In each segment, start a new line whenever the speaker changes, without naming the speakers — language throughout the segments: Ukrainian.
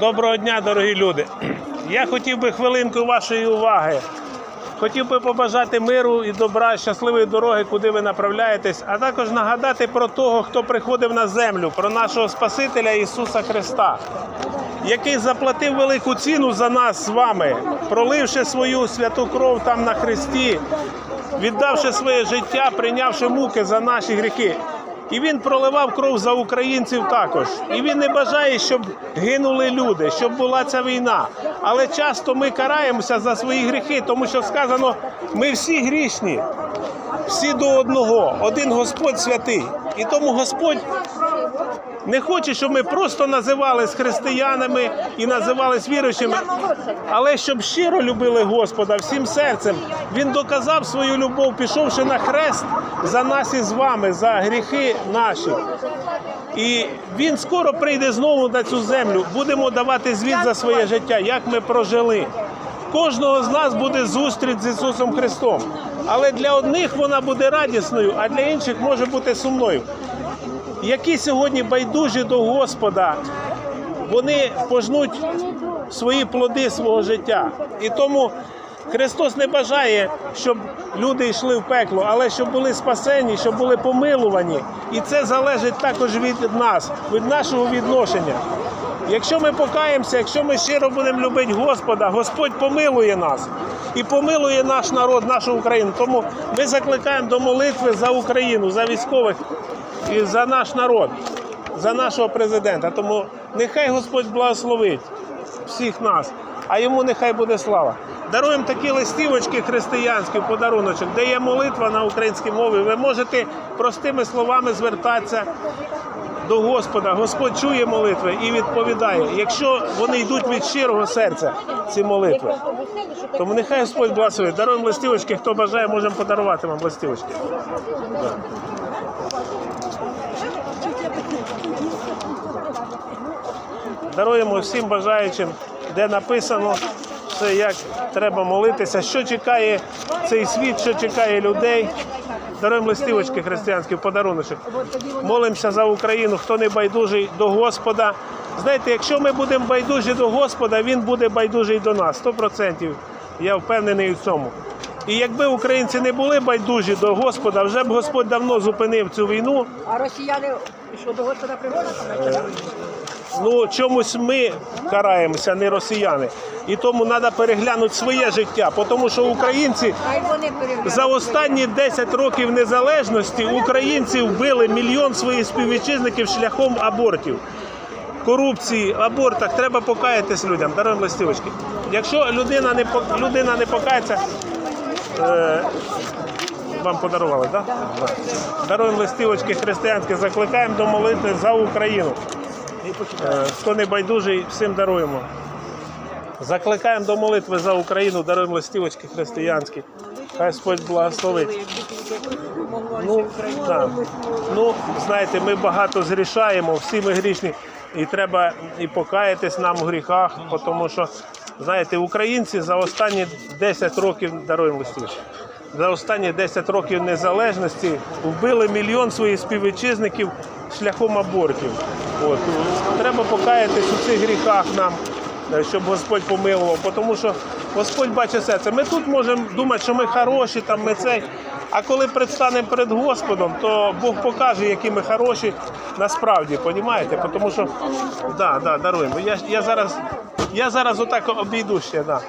Доброго дня, дорогі люди. Я хотів би хвилинку вашої уваги. Хотів би побажати миру і добра, щасливої дороги, куди ви направляєтесь, а також нагадати про того, хто приходив на землю, про нашого Спасителя Ісуса Христа, який заплатив велику ціну за нас з вами, проливши свою святу кров там на хресті, віддавши своє життя, прийнявши муки за наші гріхи. І він проливав кров за українців також. І він не бажає, щоб гинули люди, щоб була ця війна. Але часто ми караємося за свої гріхи, тому що сказано, ми всі грішні, всі до одного, один Господь святий. І тому Господь не хоче, щоб ми просто називались християнами і називались віруючими, але щоб щиро любили Господа всім серцем. Він доказав свою любов, пішовши на хрест за нас і з вами, за гріхи наші. І він скоро прийде знову на цю землю. Будемо давати звіт за своє життя, як ми прожили. Кожного з нас буде зустріч з Ісусом Христом. Але для одних вона буде радісною, а для інших може бути сумною. Які сьогодні байдужі до Господа, вони пожнуть свої плоди свого життя. І тому Христос не бажає, щоб люди йшли в пекло, але щоб були спасені, щоб були помилувані. І це залежить також від нас, від нашого відношення. Якщо ми покаємося, якщо ми щиро будемо любити Господа, Господь помилує нас і помилує наш народ, нашу Україну. Тому ми закликаємо до молитви за Україну, за військових і за наш народ, за нашого президента. Тому нехай Господь благословить всіх нас, а йому нехай буде слава. Даруємо такі листівочки християнські подаруночок, де є молитва на українській мові. Ви можете простими словами звертатися до Господа. Господь чує молитви і відповідає, якщо вони йдуть від щирого серця, ці молитви. Тому нехай Господь благословить. Даруємо листівочки, хто бажає, можемо подарувати вам листівочки. Даруємо всім бажаючим, де написано все, як треба молитися, що чекає цей світ, що чекає людей. Даруємо листівочки християнські подаруночок. Молимося за Україну, хто не байдужий до Господа. Знаєте, якщо ми будемо байдужі до Господа, Він буде байдужий до нас. 100%. Я впевнений в цьому. І якби українці не були байдужі до Господа, вже б Господь давно зупинив цю війну.
А росіяни що до Господа приходять?
Ну, чомусь ми караємося, не росіяни. І тому треба переглянути своє життя, тому що українці за останні 10 років незалежності українці вбили мільйон своїх співвітчизників шляхом абортів. Корупції, абортах треба покаятись людям. Даруємо листівочки. Якщо людина не людина не покається, е, вам подарували, так? Да? Даруємо листівочки християнські, закликаємо до молитви за Україну. Е, Хто не байдужий, всім даруємо. Закликаємо до молитви за Україну, даруємо листівочки християнські. Хай Господь благословить. Ну, да. ну, знаєте, ми багато зрішаємо, всі ми грішні. І треба і покаятись нам у гріхах, тому що, знаєте, українці за останні 10 років даруємо листівочки. За останні 10 років незалежності вбили мільйон своїх співвітчизників шляхом абортів. От. Треба покаятись у цих гріхах нам, е, щоб Господь помилував. Тому що Господь бачить серце. Ми тут можемо думати, що ми хороші, там ми цей. А коли предстанемо перед Господом, то Бог покаже, які ми хороші насправді, розумієте? Тому що да, да, даруємо. Я, я зараз, я зараз отак обійду ще. Да.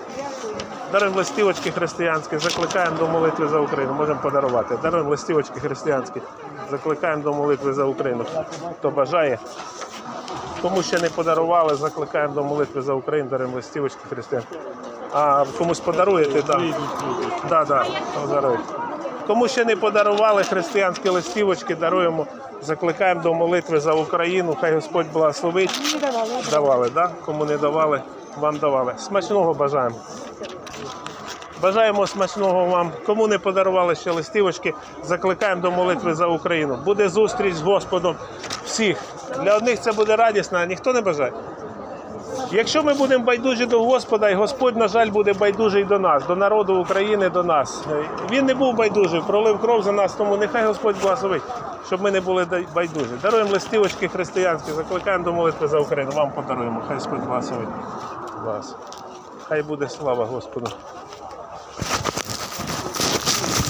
Даруємо листівочки християнські, закликаємо до молитви за Україну. Можемо подарувати. Даруємо листівочки християнські, закликаємо до молитви за Україну. Хто бажає. Кому ще не подарували, закликаємо до молитви за Україну, даримо листівочки християнки. А комусь подаруєте, так. Да. Да, да, подаруєте. Кому ще не подарували християнські листівочки, даруємо, закликаємо до молитви за Україну. Хай Господь благословить. Давали. Да? Кому не давали, вам давали. Смачного бажаємо. Бажаємо смачного вам. Кому не подарували ще листівочки, закликаємо до молитви за Україну. Буде зустріч з Господом всіх. Для одних це буде радісно, а ніхто не бажає. Якщо ми будемо байдужі до Господа, і Господь, на жаль, буде байдужий до нас, до народу України, до нас. Він не був байдужий, пролив кров за нас, тому нехай Господь благословить, щоб ми не були байдужі. Даруємо листівочки християнські, закликаємо до молитви за Україну. Вам подаруємо. Хай Господь благословить вас. Хай буде слава Господу.